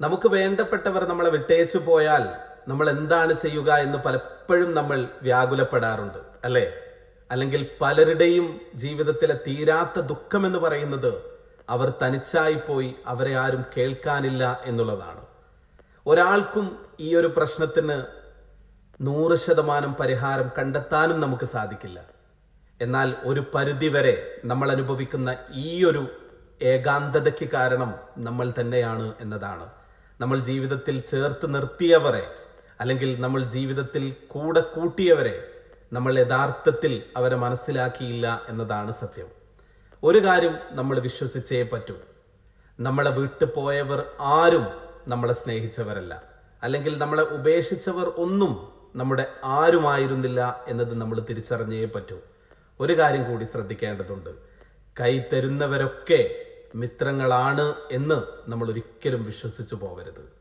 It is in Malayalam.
നമുക്ക് വേണ്ടപ്പെട്ടവർ നമ്മളെ വിട്ടേച്ചു പോയാൽ നമ്മൾ എന്താണ് ചെയ്യുക എന്ന് പലപ്പോഴും നമ്മൾ വ്യാകുലപ്പെടാറുണ്ട് അല്ലേ? അല്ലെങ്കിൽ പലരുടെയും ജീവിതത്തിലെ തീരാത്ത ദുഃഖം എന്ന് പറയുന്നത് അവർ തനിച്ചായി പോയി അവരെ ആരും കേൾക്കാനില്ല എന്നുള്ളതാണ്. ഒരാൾക്കും ഈ ഒരു പ്രശ്നത്തിന് നൂറ് ശതമാനം പരിഹാരം കണ്ടെത്താനും നമുക്ക് സാധിക്കില്ല. എന്നാൽ ഒരു പരിധി വരെ നമ്മൾ അനുഭവിക്കുന്ന ഈ ഒരു ഏകാന്തതയ്ക്ക് കാരണം നമ്മൾ തന്നെയാണ് എന്നതാണ്. നമ്മൾ ജീവിതത്തിൽ ചേർത്ത് നിർത്തിയവരെ അല്ലെങ്കിൽ നമ്മൾ ജീവിതത്തിൽ കൂടെ കൂട്ടിയവരെ നമ്മൾ യഥാർത്ഥത്തിൽ അവരെ മനസ്സിലാക്കിയില്ല എന്നതാണ് സത്യം. ഒരു കാര്യം നമ്മൾ വിശ്വസിച്ചേ പറ്റൂ. നമ്മളെ വിട്ടു പോയവർ ആരും നമ്മളെ സ്നേഹിച്ചവരല്ല. അല്ലെങ്കിൽ നമ്മളെ ഉപേക്ഷിച്ചവർ ഒന്നും നമ്മുടെ ആരുമായിരുന്നില്ല എന്നത് നമ്മൾ തിരിച്ചറിഞ്ഞേ പറ്റൂ. ഒരു കാര്യം കൂടി ശ്രദ്ധിക്കേണ്ടതുണ്ട്. കൈ തരുന്നവരൊക്കെ മിത്രങ്ങളാണ് എന്ന് നമ്മൾ ഒരിക്കലും വിശ്വസിച്ചു പോകരുത്.